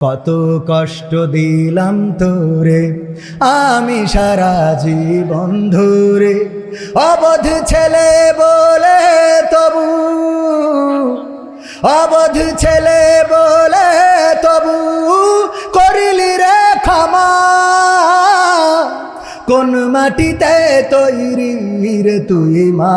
কত কষ্ট দিলাম তোরে, আমি সারা জীবন ধরে। অবধ ছেলে বলে তবু, অবধ ছেলে বলে তবু, করিলি রে ক্ষমা। কোন মাটিতে তৈরি রে তুই মা?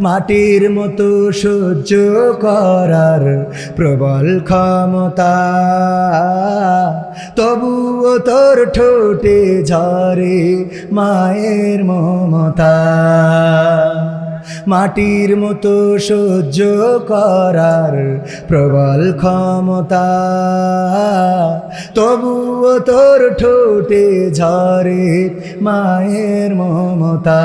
মাটির মতো সহ্য করার প্রবল ক্ষমতা। তবুও তোর ঠোঁটে ঝরে মায়ের মমতা। মাটির মতো সহ্য করার প্রবল ক্ষমতা। তবুও তোর ঠোঁটে ঝরে মায়ের মমতা।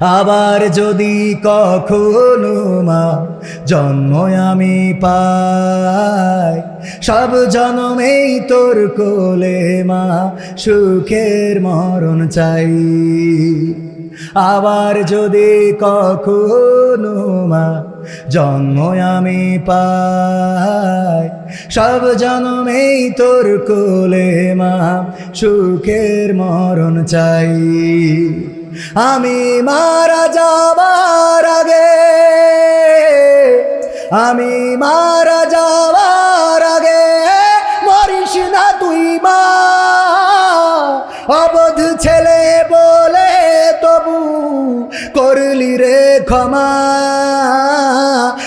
আবার যদি কখনো মা জন্ম আমি পাই, সব জন্মেই তোর কোলে মা সুখের মরণ চাই। আবার যদি কখনো মা জন্ম আমি পাই, সব জন্মেই তোর কোলে মা সুখের মরণ চাই। আমি মারা যাবার আগে, আমি মারা যাবার আগে, মরিস না তুই মা। অবধ ছেলে বলে তবু করলি রে ক্ষমা।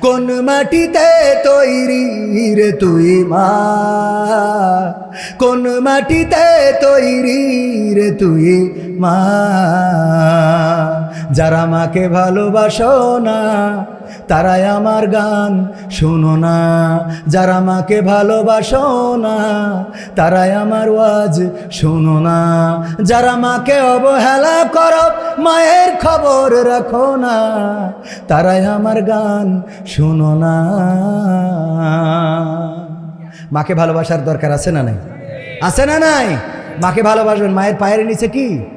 কোন মাটিতে তৈরি রে তুই মা? কোন মাটিতে তৈরি রে তুই মা? যারা মাকে ভালোবাসো না, তারাই আমার গান শুনো না। যারা মাকে ভালোবাসো না তারাই আমার ওয়াজ শোনো না। যারা মাকে অবহেলা করো, মায়ের খবর রাখো না। তারাই আমার গান শোনো না। মাকে ভালোবাসার দরকার আছে না নাই? আছে না নাই? মাকে ভালোবাসবেন, মায়ের পায়ের নিচে কি?